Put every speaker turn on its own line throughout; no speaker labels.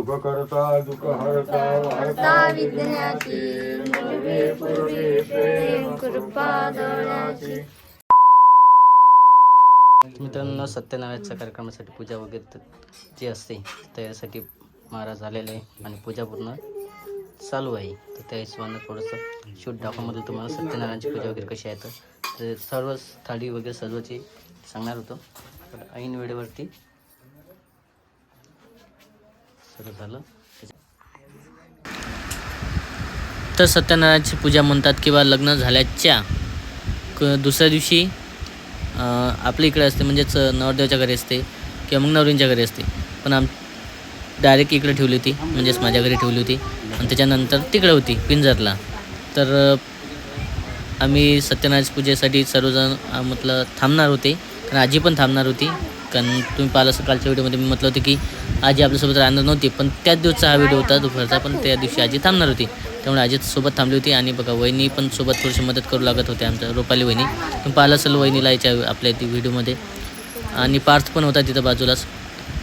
दुःख करता दुःख हरता वार्ता
विज्ञाची पूर्वे पूर्वे प्रेम कृपा दळाची
मित्रांनो सत्यनारायणच्या कार्यक्रमासाठी पूजा वगैरे त- जी असते त्यासाठी महाराज आलेले आहे आणि पूजा पूर्ण चालू आहे. तर त्या हिशोबानं थोडंसं शूट दाखवमधलं तुम्हाला सत्यनारायणची पूजा वगैरे कशी आहे तर ते सर्व थाळी वगैरे सर्वची सांगणार होतो. पण ऐन वेळेवरती सर्व झालं तर सत्यनारायणची पूजा म्हणतात किंवा लग्न झाल्याच्या क दुसऱ्या दिवशी आपल्या इकडे असते म्हणजेच नवरदेवाच्या घरी असते किंवा मग नवरींच्या घरी असते. पण आम डायरेक्ट इकडे ठेवली होती म्हणजेच माझ्या घरी ठेवली होती. आणि त्याच्यानंतर तिकडे होती पिंजरला. तर आम्ही सत्यनारायण पूजेसाठी सर्वजण म्हटलं थांबणार होते. कारण आजी पण थांबणार होती. कारण तुम्ही पाहिलं सकाळच्या व्हिडिओमध्ये मी म्हटलं होतं की आजी आपल्यासोबत राहणार नव्हती पण त्याच दिवसचा हा व्हिडिओ होता. दुपारचा पण त्या दिवशी आजी थांबणार होती. त्यामुळे आजी सोबत थांबली होती आणि बघा वहिनी पण सोबत थोडीशी मदत करू लागत होते आमच्या रुपाली वहिनी. तुम्ही पाहिलं असेल वहिनीला याच्या आपल्या ती व्हिडिओमध्ये. आणि पार्थ पण होता तिथं बाजूलाच.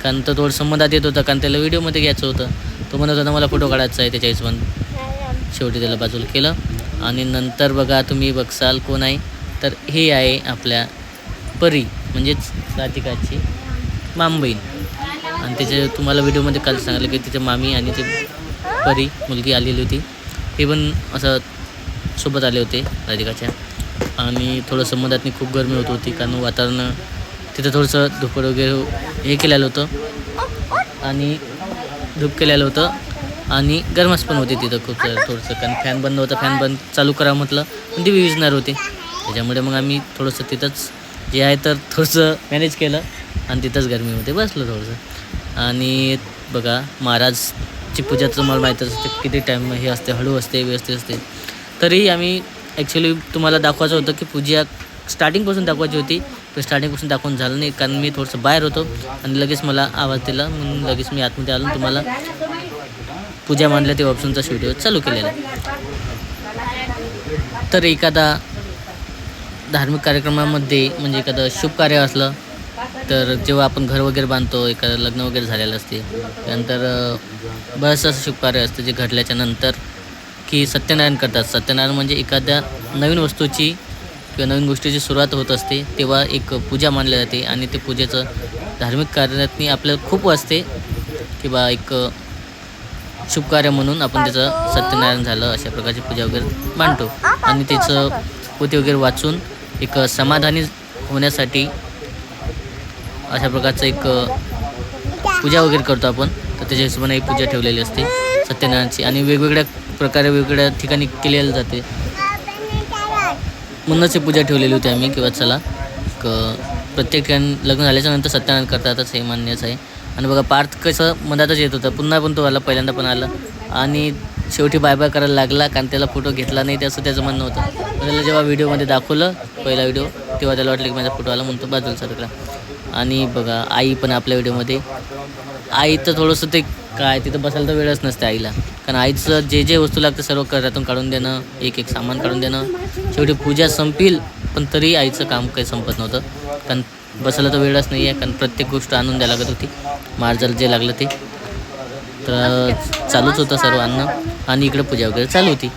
कारण तो थोडं संबंधात येत होता कारण त्याला व्हिडिओमध्ये घ्यायचं होतं. तो म्हणत होता मला फोटो काढायचा आहे त्याच्या हिशोबान शेवटी त्याला बाजूला केलं. आणि नंतर बघा तुम्ही बघसाल कोण आहे. तर हे आहे आपल्या परी. म्हणजेच राधिकाची मामबहीण. आणि त्याचे तुम्हाला व्हिडिओमध्ये काल सांगितलं की तिच्या मामी आणि ते परी मुलगी आलेली होती. ते पण असं सोबत आले होते राधिकाच्या. आणि थोडंसं मधातनी खूप गरमी होत होती कारण वातावरण तिथं थोडंसं धुपड वगैरे हे केलेलं होतं. आणि धूप केलेलं होतं. आणि गरमास पण होते तिथं खूप थोडंसं कारण फॅन बंद होता फॅन बंद चालू करा म्हटलं पण ती विजणार होते. त्याच्यामुळे मग आम्ही थोडंसं तिथंच जे आहे तर थोडंसं मॅनेज केलं आणि तिथंच गरमीमध्ये बसलो थोडंसं. आणि बघा महाराजची पूजा तुम्हाला मला माहीतच असते किती टाईम हे असते हळू असते व्यवस्थित असते. तरीही आम्ही ॲक्च्युली तुम्हाला दाखवायचं होतं की पूजा स्टार्टिंगपासून दाखवायची होती पण स्टार्टिंगपासून दाखवून झालं नाही कारण मी थोडंसं बाहेर होतो आणि लगेच मला आवाज दिला म्हणून लगेच मी आतमध्ये आलो तुम्हाला पूजा मांडल्या ऑप्शनचा व्हिडिओ चालू केलेला तर एखादा धार्मिक कार्यक्रमामध्ये म्हणजे एखादं शुभ कार्य असलं तर जेव्हा आपण घर वगैरे बांधतो एखादं लग्न वगैरे झालेलं असते त्यानंतर बरंचसं असं शुभ कार्य असतं जे घडल्याच्या नंतर की सत्यनारायण करतात. सत्यनारायण म्हणजे एखाद्या नवीन वस्तूची किंवा नवीन गोष्टीची सुरुवात होत असते तेव्हा एक पूजा मानली जाते आणि ते पूजेचं धार्मिक कार्यातनी आपल्याला खूप वाचते बा एक शुभ कार्य म्हणून आपण त्याचं सत्यनारायण झालं अशा प्रकारची पूजा वगैरे मांडतो आणि त्याचं पोती वगैरे वाचून एक समाधानी होण्यासाठी अशा प्रकारचं एक पूजा वगैरे करतो आपण. तर त्याच्या हिशोबाने ही पूजा ठेवलेली असते सत्यनारायणची आणि वेगवेगळ्या प्रकारे वेगवेगळ्या ठिकाणी केलेली जाते. म्हणूनच ही पूजा ठेवलेली होती आम्ही किंवा चला क प्रत्येक ठिकाणी लग्न झाल्याच्यानंतर सत्यनारायण करतातच हे मान्यच आहे. आणि बघा पार्थ कसं मधातच येत होतं. पुन्हा पण तो आला पहिल्यांदा पण आला. आणि शेवटी बाय बाय करायला लागला कारण त्याला फोटो घेतला नाही त्याचं त्याचं म्हणणं होतं. पण त्याला जेव्हा व्हिडिओमध्ये दाखवलं पहिला व्हिडिओ तेव्हा त्याला वाटलं की माझा फोटो आला म्हणून तो बाजूला सरकला आणि बघा आई पण आपल्या व्हिडिओमध्ये आई तर थोडंसं ते काय तिथं बसायला तर वेळच नसते आईला. कारण आईचं जे जे वस्तू लागतं सर्व घरातून काढून देणं एक एक सामान काढून देणं. शेवटी पूजा संपील पण तरी आईचं काम काही संपत नव्हतं. कारण बसायला तर वेळच नाही आहे कारण प्रत्येक गोष्ट आणून द्यायला लागत होती. मार्जाला जे लागलं ते. तर चालूच होतं सर्व अन्न आणि इकडे पूजा वगैरे चालू होती.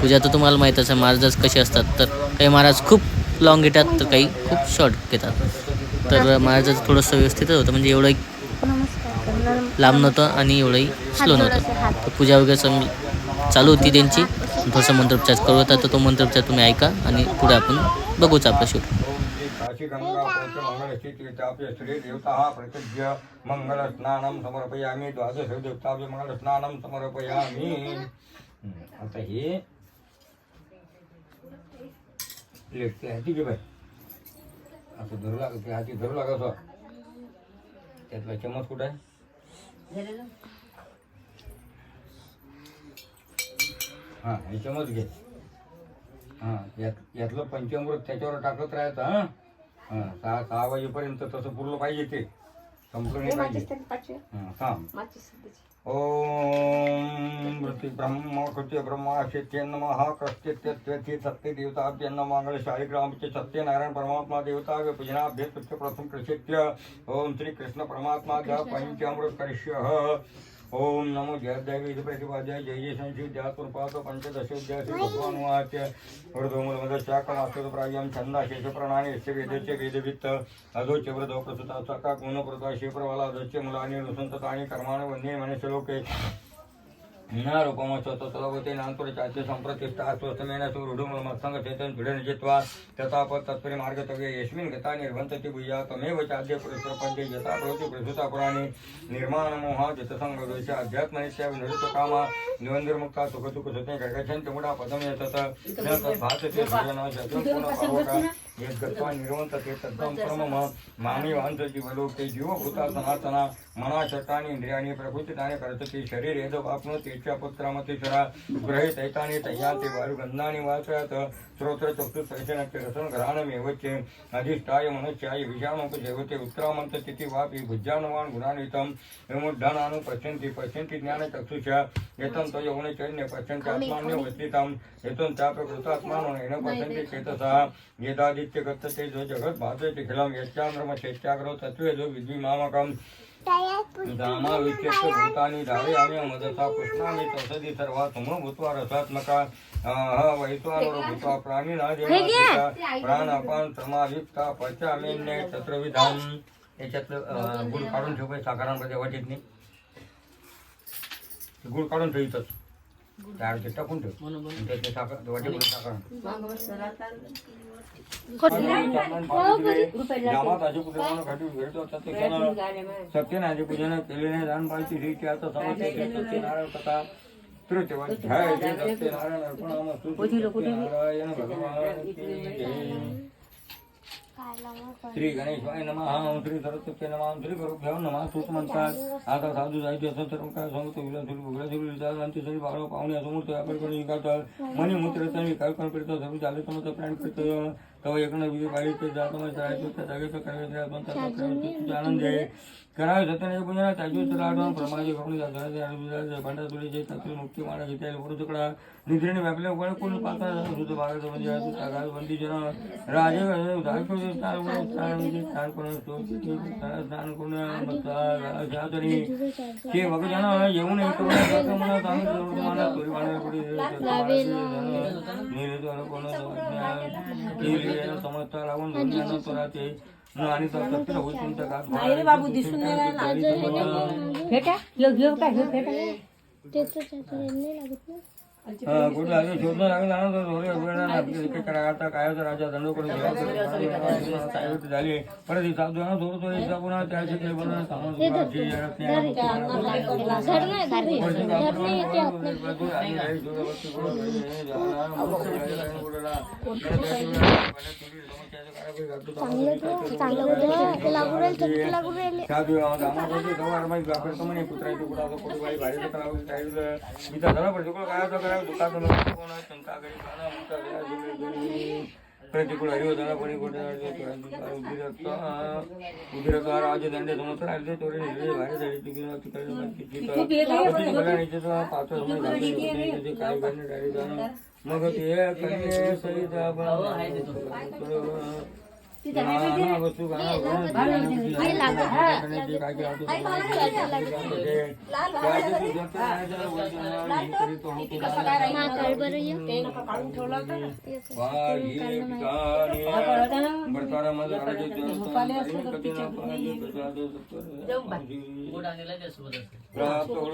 पूजा तर तुम्हाला माहीत असेल महाराजच कसे असतात. तर काही महाराज खूप लॉंग घेतात तर काही खूप शॉर्ट घेतात. तर महाराजाचं थोडंसं व्यवस्थितच होतं. म्हणजे एवढंही लांब नव्हतं आणि एवढंही स्लो नव्हतं. तर पूजा वगैरे सम चालू होती त्यांची. थोडंसं मंत्रोपचार करू होता तर तो मंत्रोपचार तुम्ही ऐका आणि पुढे आपण बघूच आपलं शूट
काशी गंगा पंच मंगलशी तीर्थाप्य श्री देवता प्रतिज्ञ समर्पयामी। द्वादश देवताप्य मंगल समर्पयामी आता हे प्लेट ते हाती घे बाई. असं धरू लागत ते हाती धरू लागत त्यातला चमच कुठं आहे? हा हे चमच घे. हा यात यातलं पंचामृत त्याच्यावर टाकत राहायचं हां हा? सहा सहा वाजेपर्यंत तसं पुरलं पाहिजे ते. संपलं नाही पाहिजे हा थांब ओम ब्रह्म कृत्य ब्रह्मा शेत्य नमः कृत्य सत्य देवताभ्य नम मंगल शालिग्रामचे सत्यनारायण परमात्मा देवता पूजनाभ्य प्रथम कृष्य ओम श्री कृष्ण परमात्मा पंचामृत करिष्य ओम नमो जयदेवी प्रतिपाद्याय जय जय संशिव जातुर्पात पंचदशोध्याय भगवानुवाच। भगवान वाच्य वरदोमूलमद यस्य वेदस्य वेदवित्त अधोच्य वृदो प्रसुता सका गुण प्रता शिप्रवाला अधोच्य मुलानि नुसंततानि कर्माणि वन्ये मनुष्यलोके। लोके मीनारूपम स्वतः नान्तुर चाच्य सम्प्रतिष्ठा स्वस्तमेन सुहृढुमत्सङ्ग चेतन पीडन जित्वा तथाप तत्परि मार्गतव्ये यस्मिन् गता निर्भन्तति भूया तमेव चाद्य प्रपद्ये यथा भवति प्रसुता पुराणे निर्माणमोहा जितसङ्गदोष अध्यात्मनित्या विनृत कामा निवन्दिर्मुक्ता सुखदुःख सुते गगच्छन्ति मुडा पदं यतत न तद्भासते सृजना शतं पुनः यद्गत्वा निर्वन्त ते तद्धं परमम। मामी वांस जीवलोके जीवभूता सनातना। मना शतानि इंद्रियाणि प्रकृतितानि कर्तति शरीरे वाप्नोति च पुत्रमतिशरा गृहे तैतानि तय्यान्ति वायुगन्धानि वाचयत श्रोत्र चक्षु दर्शनस्य रसन घ्राणमेव च अधिष्ठाय मनुष्याय विषाणोपसेवते उत्क्रामन्त तिथि वापि भुज्जानवान् गुणान्वितं विमुद्धानानु पश्यन्ति पश्यन्ति ज्ञानचक्षुषा एतं त्वयौनचैन्य पश्यन्ति आत्मान्यवस्थितं एतं चाप्रकृतात्मानो येन पश्यन्ति चेतसा यदादित्य गच्छते जो जगत् भासते खिलं यच्चान्द्रम चैत्याग्रह तत्त्वे जो विद्विमामकम्। दामाविच्यस्य भूतानि धारयामि मदसा पुष्णामि तौषधि सर्वा सुम भूत्वा रसात्मका. ह वैश्वानरो भूत्वा प्राणिना देवात्मिका प्राणापान समायुक्ता पचामेन्य तत्र विधान याच्यातलं गुळ काढून ठेव बाई, साखरांमध्ये वाटीत नाही गुळ काढून ठेव इथंच त्या अर्ध्यात टाकून ठेव आणि त्याची साखर वाटीमध्ये साखर सत्यनारायण पूजन केलेले दान पाहिजे रीती आता समजते श्री गणेशाय नमः ओम श्री सरस्वती नमः ओम श्री गुरुभ्यो नमः सूत म्हणतात आता साधू जायचे असं तर काय सांगतो विला सुरू बघला सुरू लिहितात आणि सगळी बाळ पाहुणे समोर आपण करून विकातात मनी मूत्र काय पण करतो सर्व झाले तर प्लॅन करतो तेव्हा एक नवी बाई ते जात मग राहायचं त्या जागेचं करायचं आनंद आहे करावे सत्याने पूजा त्याची आठवण प्रमाणे करून जातात भांडा तुळीचे तत्व मुक्ती मारा घेता पुरुषकडा निद्रेने व्यापल्या कोण पाहता सुद्धा बागाचं म्हणजे बंदी जन राजे दाखवले स्नान करून स्नान करून जातरी ते भगजाना येऊन म्हणत आम्ही तुम्हाला चोरी मारण्यापुढे समजता लावून दोन जण तो राहते आणि सत्य होईल तुमच्या गात बाबू दिसून
फेटा घेऊ घेऊ काय? घेऊ फेटा
कुठे आले शोधणं लागलं ना तर थोडे वेळ ना आपली इकडे करा आता काय होतं राजा दंड करून काय होतं झाले परत ही साधू ना थोडं थोडं हिशोब पुन्हा त्याचे काही बनवणं सामान सुद्धा प्रतिकूल हरिवदना कोणी उदिरका राज दंडे समोर राहिले तोरे निघले बाहेर झाले तिकडे तिकडे पाच काय मग ते कन्ये सहित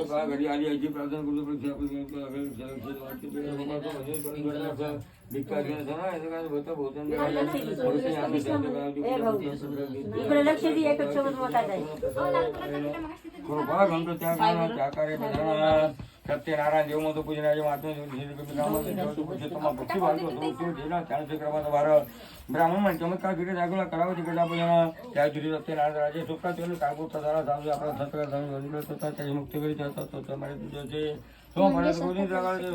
का घरी आली आईची प्रार्थना करून भिक्षा घेण्याचं ना याचं काय होतं? भोजन
इकडे लक्ष दे एकच मोठा जाईल
सत्यनारायण देव मधु पूजनाचे भक्ती त्यांचे क्रमाचा भार ब्राह्मण म्हणजे चमत्कार तिकडे जागोला करावं तिकडे पूजना त्या दिवशी सत्यनारायण राजे सुखात येऊन कागू प्रसारा साधू आपला संस्कार जाऊन होता त्याची मुक्ती करीत असतात तो त्यामुळे तुझ्याचे तो म्हणत जगाचे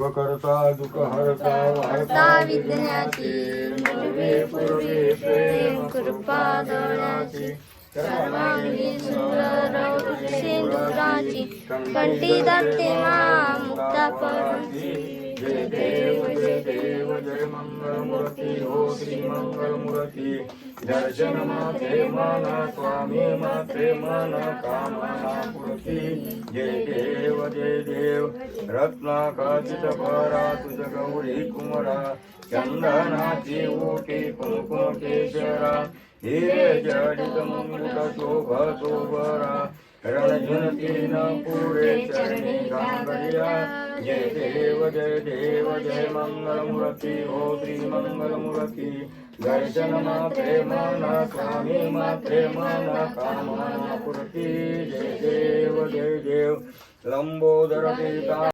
सुख करता दुःख हरता वार्ता विज्ञाची पूर्वी पूर्वे प्रेम कृपा दळाची सर्वांगी सुंदर सिंधुराची कंठी दत्ते मा मुक्ता पराची जय देव जय देव जय मंगलमूर्ती हो श्री मंगलमूर्ती। दर्शन मात्रे माना स्वामी मात्रे माना कामना पूर्ती। जय देव जय देव रत्नाकाचित परा तुझ गौरी कुमरा। चंदनाची ओटी कुंकुम केशरा। हिरे जडित मुंगुट शोभ शोभरा। रणझुनती न पुरे चरणी गांगर्या जय देव जय देव जय मंगलमूर्ती हो श्री मंगलमूर्ती। दर्शन मात्रे माना स्वामी मात्रे माना कामना पूर्ती। जय देव जय देव। लंबोदर पिता